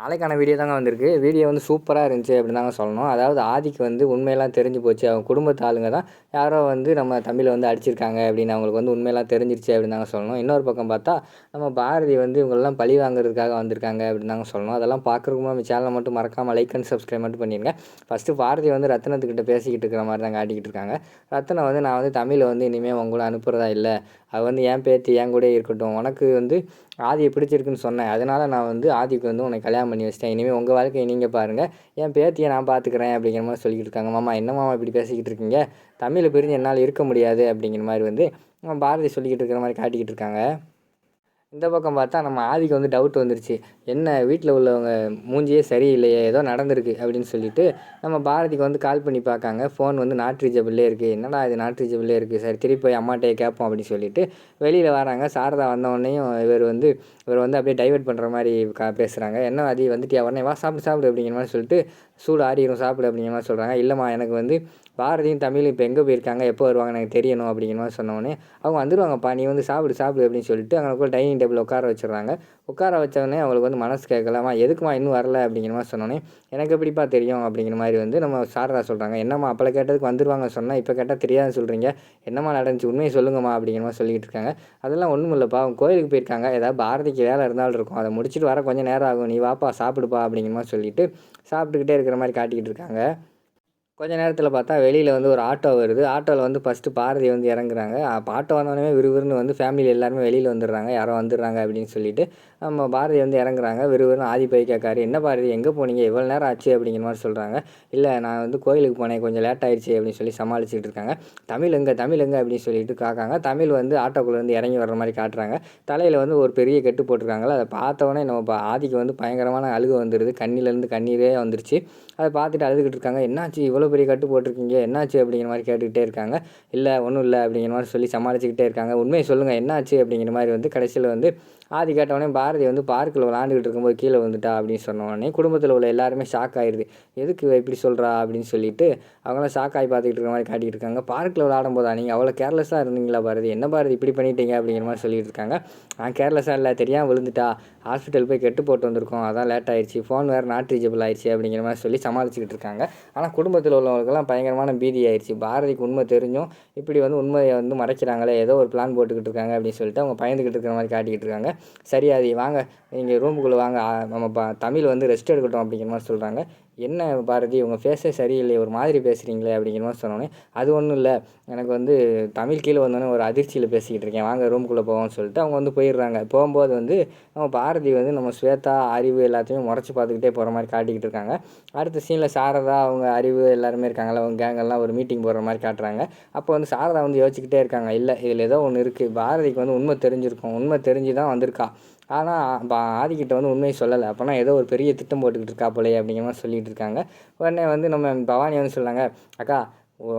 நாளைக்கான வீடியோ தாங்க வந்திருக்கு. வீடியோ வந்து சூப்பராக இருந்துச்சு அப்படின்னு தாங்க சொல்லணும். அதாவது ஆதிக்கு வந்து உண்மையெல்லாம் தெரிஞ்சு போச்சு. அவங்க குடும்பத்து ஆளுங்க தான் யாரோ வந்து நம்ம தமிழை வந்து அடிச்சிருக்காங்க அப்படின்னு அவங்களுக்கு வந்து உண்மையெல்லாம் தெரிஞ்சிருச்சு அப்படின்னு தாங்க சொல்லணும். இன்னொரு பக்கம் பார்த்தா நம்ம பாரதி வந்து இவங்கெல்லாம் பழி வாங்குறதுக்காக வந்திருக்காங்க அப்படின்னு தாங்க சொல்லணும். அதெல்லாம் பார்க்குறதுக்கு நம்ம சேனலை மட்டும் மறக்காமல் லைக் அண்ட் சப்ஸ்கிரைப் மட்டும் பண்ணிடுங்க ஃபஸ்ட்டு பாரதி வந்து ரத்னத்துக்கிட்ட பேசிக்கிட்டு இருக்கிற மாதிரி தான் காட்டிக்கிட்டு இருக்காங்க. ரத்னம் வந்து நான் வந்து தமிழை வந்து இனிமேல் உங்களை அனுப்புகிறதா இல்லை. அது வந்து என் பேத்தி என் கூடயே இருக்கட்டும். உனக்கு வந்து ஆதியை பிடிச்சிருக்குன்னு சொன்னேன். அதனால் நான் வந்து ஆதிக்கு வந்து உனக்கு கல்யாணம் பண்ணி வச்சிட்டேன். இனிமேல் உங்கள் வாழ்க்கையை நீங்கள் பாருங்கள் என் பேத்தியை நான் பார்த்துக்கிறேன் அப்படிங்கிற மாதிரி சொல்லிக்கிட்டு இருக்காங்க. மாமா என்ன மாமா இப்படி பேசிக்கிட்டு இருக்கீங்க? தமிழை பிரிஞ்சு என்னால் இருக்க முடியாது அப்படிங்கிற மாதிரி வந்து பாரதி சொல்லிக்கிட்டு இருக்கிற மாதிரி காட்டிக்கிட்டு இருக்காங்க. இந்த பக்கம் பார்த்தா நம்ம ஆதிக்கு வந்து டவுட் வந்துருச்சு. என்ன வீட்டில் உள்ளவங்க மூஞ்சியே சரியில்லையே ஏதோ நடந்திருக்கு அப்படின்னு சொல்லிட்டு நம்ம பாரதிக்கு வந்து கால் பண்ணி பார்க்காங்க. ஃபோன் வந்து நாட் ரீச்சபிளே இருக்குது என்னடா இது நாட் ரீச்சபிளே இருக்குது சரி திருப்பி போய் அம்மாட்டையே கேட்போம் அப்படின்னு சொல்லிட்டு வெளியில் வராங்க. சாரதா வந்தவொடனேயும் இவர் வந்து இவர் வந்து அப்படியே டைவர்ட் பண்ணுற மாதிரி கா பேசுகிறாங்க என்ன அது வந்துட்டியா? உடனே வா சாப்பிட்டு சாப்பிடு அப்படிங்கிற மாதிரி சொல்லிட்டு சூடு ஆறிடும் சாப்பிடு அப்படிங்கிற மாதிரி சொல்கிறாங்க இல்லைம்மா எனக்கு வந்து பாரதியும் தமிழும் இப்போ எங்கே போயிருக்காங்க? எப்போ வருவாங்க? எனக்கு தெரியணும் அப்படிங்கிற மாதிரி சொன்னோடனே அவங்க வந்துடுவாங்கப்பா நீ வந்து சாப்பிடு சாப்பிடு அப்படின்னு சொல்லிட்டு அங்கே டைனிங் டேபிள் உட்கார வச்சிடுறாங்க. உட்கார வச்சோடனே அவங்களுக்கு வந்து மனசு கேட்கலாமா? எதுக்குமா இன்னும் வரல அப்படிங்கிற மாதிரி சொன்னோன்னே எனக்கு எப்படிப்பா தெரியும்? அப்படிங்கிற மாதிரி வந்து நம்ம சாரதா சொல்கிறாங்க என்னம்மா அப்போ கேட்டதுக்கு வந்துடுவாங்க சொன்னால் இப்போ கேட்டால் தெரியாதுன்னு சொல்கிறீங்க என்னம்மா நடந்துச்சு? உண்மையை சொல்லுங்கம்மா அப்படிங்கிற மாதிரி சொல்லிக்கிட்டு இருக்காங்க. அதெல்லாம் ஒன்றும் இல்லைப்பா. அவங்க கோயிலுக்கு போயிருக்காங்க. ஏதாவது பாரதிக்கு வேலை இருந்தாலும் இருக்கும். அதை முடிச்சுட்டு வர கொஞ்சம் நேரம் ஆகும். நீ வாப்பா சாப்பிடுப்பா அப்படிங்கிற மாதிரி சொல்லிட்டு சாப்பிட்டுக்கிட்டே இருக்கிற மாதிரி காட்டிக்கிட்டு இருக்காங்க. கொஞ்ச நேரத்தில் பார்த்தா வெளியில் வந்து ஒரு ஆட்டோ வருது. ஆட்டோவில் வந்து ஃபஸ்ட்டு பாரதி வந்து இறங்குறாங்க. அப்போ ஆட்டோ வந்தோடனே விறுவிறுன்னு வந்து ஃபேமிலி எல்லாருமே வெளியில் வந்துடுறாங்க. யாரோ வந்துடுறாங்க அப்படின்னு சொல்லிட்டு நம்ம பாரதி வந்து இறங்குறாங்க. விறுவிறுன்னு ஆதி போய் கேட்காரு என்ன பாரதி எங்கே போனீங்க? இவ்வளோ நேரம் ஆச்சு அப்படிங்கிற மாதிரி சொல்கிறாங்க இல்லை நான் வந்து கோயிலுக்கு போனேன். கொஞ்சம் லேட் ஆயிடுச்சு அப்படின்னு சொல்லி சமாளிச்சுட்டு இருக்காங்க. தமிழ் எங்கே? தமிழ் எங்கே? அப்படின்னு சொல்லிட்டு காக்காங்க தமிழ் வந்து ஆட்டோக்குள்ளேருந்து இறங்கி வர்ற மாதிரி காட்டுறாங்க. தலையில் வந்து ஒரு பெரிய கெட்டு போட்டிருக்காங்களா அதை பார்த்தோன்னே நம்ம ஆதிக்கு வந்து பயங்கரமான அழுகு வந்துடுது கண்ணிலேருந்து கண்ணீரே வந்துருச்சு. அதை பார்த்துட்டு அழுதுகிட்டு இருக்காங்க. என்னாச்சு? இவ்வளோ பெரிய கட்டு போட்டிருக்கீங்க. என்னாச்சு? அப்படிங்கிற மாதிரி கேட்டுக்கிட்டே இருக்காங்க. இல்லை ஒன்றும் இல்லை அப்படிங்கிற மாதிரி சொல்லி சமாளிச்சுக்கிட்டே இருக்காங்க. உண்மையை சொல்லுங்கள் என்னாச்சு? அப்படிங்கிற மாதிரி வந்து கடைசியில் வந்து ஆதி கேட்டவொடனே பாரதி வந்து பார்க்கில் விளாண்டுக்கிட்டு இருக்கும்போது கீழே வந்துட்டா அப்படின்னு சொன்னோடனே குடும்பத்தில் உள்ள எல்லாருமே ஷாக் ஆயிடுது எதுக்கு இப்படி சொல்கிறா அப்படின்னு சொல்லிட்டு அவங்களாம் ஷாக் ஆகி பார்த்துக்கிட்டு இருக்க மாதிரி காட்டிக்கிட்டு இருக்காங்க. பார்க்கில் விளாடும் போதா நீங்கள் அவ்வளோ கேர்லெஸ்ஸாக இருந்தீங்களா பாரதி? என்ன பாரதி இப்படி பண்ணிட்டீங்க அப்படிங்கிற மாதிரி சொல்லிட்டு இருக்காங்க. நான் கேர்லெஸ்ஸாக இல்லை தெரியாமல் விழுந்துட்டா. ஹாஸ்பிட்டல் போய் கெட்டு போட்டு வந்திருக்கோம். அதான் லேட் ஆயிடுச்சு ஃபோன் வேறு நாட் ரீச்சபிள் ஆயிடுச்சு அப்படிங்கிற மாதிரி சொல்லி சமாளிச்சுக்கிட்டு இருக்காங்க. ஆனால் குடும்பத்தில் உள்ளவங்களுக்கெல்லாம் பயங்கரமான பீதி ஆயிடுச்சு பாரதிக்கு உண்மை தெரிஞ்சும் இப்படி வந்து உண்மையை வந்து மறைக்கிறாங்களே ஏதோ ஒரு பிளான் போட்டுக்கிட்டு இருக்காங்க அப்படின்னு சொல்லிட்டு அவங்க பயந்துக்கிட்டு இருக்கிற மாதிரி காட்டிக்கிட்டு இருக்காங்க. சரி அது வாங்க நீங்கள் ரூமுக்குள்ளே வாங்க நம்ம ப தமிழ் வந்து ரெஸ்ட் எடுக்கட்டும் அப்படிங்கிற மாதிரி சொல்கிறாங்க என்ன பாரதி உங்கள் ஃபேஸே சரியில்லை ஒரு மாதிரி பேசுகிறீங்களே அப்படிங்கிற மாதிரி சொன்னோன்னே அது ஒன்றும் இல்லை. எனக்கு வந்து தமிழ் கீழே வந்தோடனே ஒரு அதிர்ச்சியில் பேசிக்கிட்டு இருக்கேன். வாங்க ரூம்குள்ளே போவோம்னு சொல்லிட்டு அவங்க வந்து போயிடுறாங்க. போகும்போது வந்து நம்ம பாரதி வந்து நம்ம ஸ்வேதா அறிவு எல்லாத்தையும் முறைச்சி பார்த்துக்கிட்டே போகிற மாதிரி காட்டிக்கிட்டு இருக்காங்க. அடுத்த சீனில் சாரதா அவங்க அறிவு எல்லாருமே இருக்காங்களா அவங்க கேங்கெல்லாம் ஒரு மீட்டிங் போடுற மாதிரி காட்டுறாங்க. அப்போ வந்து சாரதா வந்து யோசிச்சுக்கிட்டே இருக்காங்க. இல்லை இதில் ஏதோ ஒன்று இருக்குது பாரதிக்கு வந்து உண்மை தெரிஞ்சிருக்கும். உண்மை தெரிஞ்சு தான் வந்திருக்கா. ஆனால் இப்போ ஆதிக்கிட்ட வந்து உண்மையை சொல்லலை. அப்போனா ஏதோ ஒரு பெரிய திட்டம் போட்டுக்கிட்டு இருக்கா போலே அப்படிங்கிற மாதிரி சொல்லிட்டு இருக்காங்க. உடனே வந்து நம்ம பவானி வந்து சொன்னாங்க அக்கா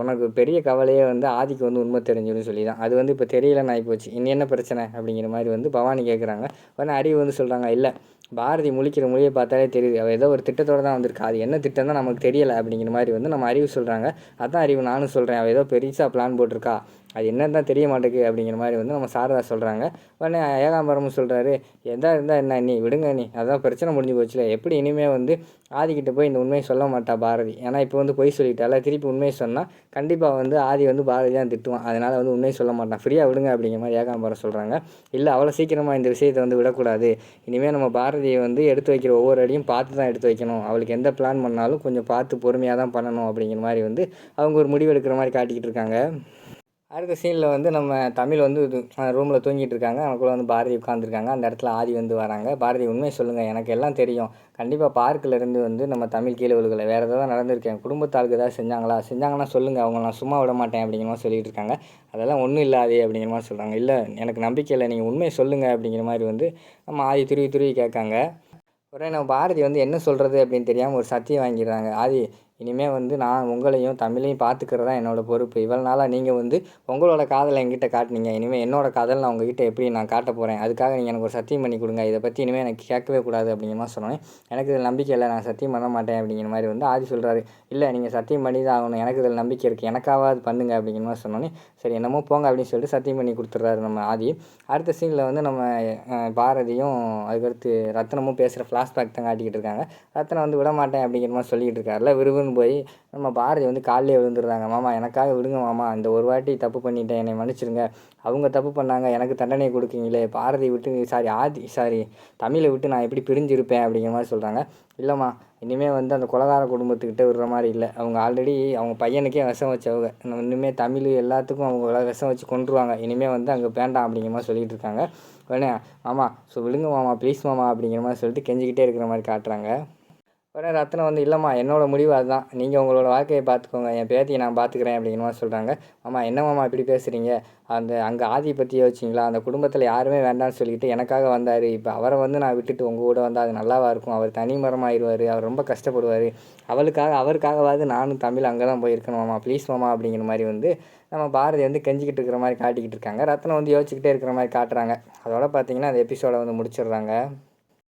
உனக்கு பெரிய கவலையே வந்து ஆதிக்கு வந்து உண்மை தெரிஞ்சுன்னு சொல்லி தான் அது வந்து இப்போ தெரியலன்னு ஆகிப்போச்சு இனி என்ன பிரச்சனை? அப்படிங்கிற மாதிரி வந்து பவானி கேட்குறாங்க உடனே அறிவு வந்து சொல்கிறாங்க இல்லை பாரதி முழிக்கிற மொழியை பார்த்தாலே தெரியுது. அவள் ஏதோ ஒரு திட்டத்தோடு தான் வந்திருக்கா. அது என்ன திட்டம் தான் நமக்கு தெரியலை. அப்படிங்கிற மாதிரி வந்து நம்ம அறிவு சொல்கிறாங்க அதான் அறிவு நானும் சொல்கிறேன் அவள் ஏதோ பெருசாக பிளான் போட்டிருக்கா. அது என்னன்னு தான் தெரிய மாட்டேங்குது அப்படிங்கிற மாதிரி வந்து நம்ம சாரதா சொல்கிறாங்க உடனே ஏகாம்பரமும் சொல்கிறாரு எதா இருந்தால் என்ன நீ விடுங்க நீ. அதான் பிரச்சனை முடிஞ்சு போச்சுல. எப்படி இனிமேல் வந்து ஆதிக்கிட்ட போய் இந்த உண்மையை சொல்ல மாட்டா பாரதி? ஏன்னா இப்போ வந்து பொய் சொல்லிட்டால திருப்பி உண்மையை சொன்னால் கண்டிப்பாக வந்து ஆதி வந்து பாரதி தான் திட்டுவான். அதனால் வந்து உண்மையை சொல்ல மாட்டான். ஃப்ரீயாக விடுங்க அப்படிங்கிற மாதிரி ஏகாம்பரம் சொல்கிறாங்க இல்லை அவ்வளோ சீக்கிரமாக இந்த விஷயத்தை வந்து விடக்கூடாது. இனிமேல் நம்ம பாரதியை வந்து எடுத்து வைக்கிற ஒவ்வொரு அடியும் பார்த்து தான் எடுத்து வைக்கணும். அவளுக்கு எந்த பிளான் பண்ணாலும் கொஞ்சம் பார்த்து பொறுமையாக தான் பண்ணணும் அப்படிங்கிற மாதிரி வந்து அவங்க ஒரு முடிவு எடுக்கிற மாதிரி காட்டிக்கிட்டு இருக்காங்க. அடுத்த சீனில் வந்து நம்ம தமிழ் வந்து ரூமில் தூங்கிட்டு இருக்காங்க. அவனுக்குள்ள வந்து பாரதி உட்காந்துருக்காங்க அந்த இடத்துல ஆதி வந்து வராங்க. பாரதி உண்மையை சொல்லுங்கள் எனக்கு எல்லாம் தெரியும். கண்டிப்பாக பார்க்கில் இருந்து வந்து நம்ம தமிழ் கீழே விழுகலை. வேறு ஏதாவது நடந்திருக்கேன் குடும்பத்தாளுக்கு ஏதாவது செஞ்சாங்களா? செஞ்சாங்கன்னா சொல்லுங்கள் அவங்க நான் சும்மா விட மாட்டேன் அப்படிங்கிற மாதிரி இருக்காங்க. அதெல்லாம் ஒன்றும் இல்லாதே அப்படிங்கிற மாதிரி சொல்கிறாங்க இல்லை எனக்கு நம்பிக்கை இல்லை. நீங்கள் உண்மையை சொல்லுங்கள் அப்படிங்கிற மாதிரி வந்து நம்ம ஆதி துருவி துருவி கேட்காங்க. உடனே நம்ம பாரதி வந்து என்ன சொல்கிறது அப்படின்னு தெரியாமல் ஒரு சத்தியம் வாங்கிடுறாங்க. ஆதி இனிமேல் வந்து நான் உங்களையும் தமிழையும் பார்த்துக்கிறது தான் என்னோடய பொறுப்பு. இவ்வளோ நாளாக நீங்கள் வந்து உங்களோட காதலை என்கிட்ட காட்டினீங்க. இனிமேல் என்னோட காதல் நான் உங்ககிட்ட எப்படி நான் காட்ட போகிறேன் அதுக்காக நீங்கள் எனக்கு ஒரு சத்தியம் பண்ணி கொடுங்க. இதை பற்றி இனிமேல் எனக்கு கேட்கவே கூடாது அப்படிங்கிற மாதிரி சொன்னோன்னே எனக்கு இதில் நம்பிக்கை இல்லை. நான் சத்தியம் பண்ண மாட்டேன் அப்படிங்கிற மாதிரி வந்து ஆதி சொல்கிறாரு இல்லை நீங்கள் சத்தியம் பண்ணி தான் ஆகணும். எனக்கு இதில் நம்பிக்கை இருக்குது எனக்காவது பண்ணுங்க அப்படிங்கிற மாதிரி சொன்னோன்னே சரி என்னமோ போங்க அப்படின்னு சொல்லிட்டு சத்தியம் பண்ணி கொடுத்துட்றாரு நம்ம ஆதி. அடுத்த சீனில் வந்து நம்ம பாரதியும் அதுக்கடுத்து ரத்னமும் பேசுகிற ஃப்ளாஷ்பேக் தான் காட்டிக்கிட்டு இருக்காங்க. ரத்னம் வந்து விட மாட்டேன் அப்படிங்கிற மாதிரி சொல்லிக்கிட்டு இருக்காருல கூட்டின்னு போய் நம்ம பாரதி வந்து காலையே விழுந்துடுறாங்க மாமா எனக்காக விடுங்க மாமா. இந்த ஒரு வாட்டி தப்பு பண்ணிட்டேன். என்னை மன்னிச்சிடுங்க அவங்க தப்பு பண்ணாங்க. எனக்கு தண்டனை கொடுக்குங்களே. பாரதி விட்டு சாரி ஆதி சாரி தமிழை விட்டு நான் எப்படி பிரிஞ்சிருப்பேன்? அப்படிங்கிற மாதிரி சொல்கிறாங்க இல்லைம்மா இனிமேல் வந்து அந்த குலதார குடும்பத்துக்கிட்ட விடுற மாதிரி இல்லை. அவங்க ஆல்ரெடி அவங்க பையனுக்கே விஷம் வச்சவங்க. இனிமேல் தமிழ் எல்லாத்துக்கும் அவங்க விஷம் வச்சு கொண்டுருவாங்க இனிமேல் வந்து அங்கே வேண்டாம். அப்படிங்கிற மாதிரி சொல்லிட்டு இருக்காங்க. உடனே மாமா ஸோ விழுங்க மாமா. ப்ளீஸ் மாமா. அப்படிங்கிற மாதிரி சொல்லிட்டு கெஞ்சிக்கிட்டே இருக்கிற மாதிரி காட்டுறாங்க. உடனே ரத்னம் வந்து இல்லைம்மா என்னோட முடிவு அதுதான். நீங்கள் உங்களோட வாழ்க்கையை பார்த்துக்கோங்க. என் பேத்தியை நான் பார்த்துக்கிறேன் அப்படிங்கிற மாதிரி சொல்கிறாங்க மாமா என்ன இப்படி பேசுகிறீங்க அந்த அங்கே ஆதி பற்றி யோசிச்சிங்களா? அந்த குடும்பத்தில் யாருமே வேண்டாம்னு சொல்லிட்டு எனக்காக வந்தார். இப்போ அவரை வந்து நான் விட்டுட்டு உங்கள் கூட வந்தால் அது நல்லாவா இருக்கும்? அவர் தனி மரமாயிருவார். அவர் ரொம்ப கஷ்டப்படுவார். அவளுக்காக அவருக்காகவாது நானும் தமிழ் அங்கே தான் போயிருக்கணுமாம்மா ப்ளீஸ் மாமா அப்படிங்கிற மாதிரி வந்து நம்ம பாரதி வந்து கெஞ்சிக்கிட்டு இருக்கிற மாதிரி காட்டிக்கிட்டு இருக்காங்க. ரத்னம் வந்து யோசிச்சுக்கிட்டே இருக்கிற மாதிரி காட்டுறாங்க. அதோட பார்த்தீங்கன்னா அந்த எபிசோடை வந்து முடிச்சிடுறாங்க.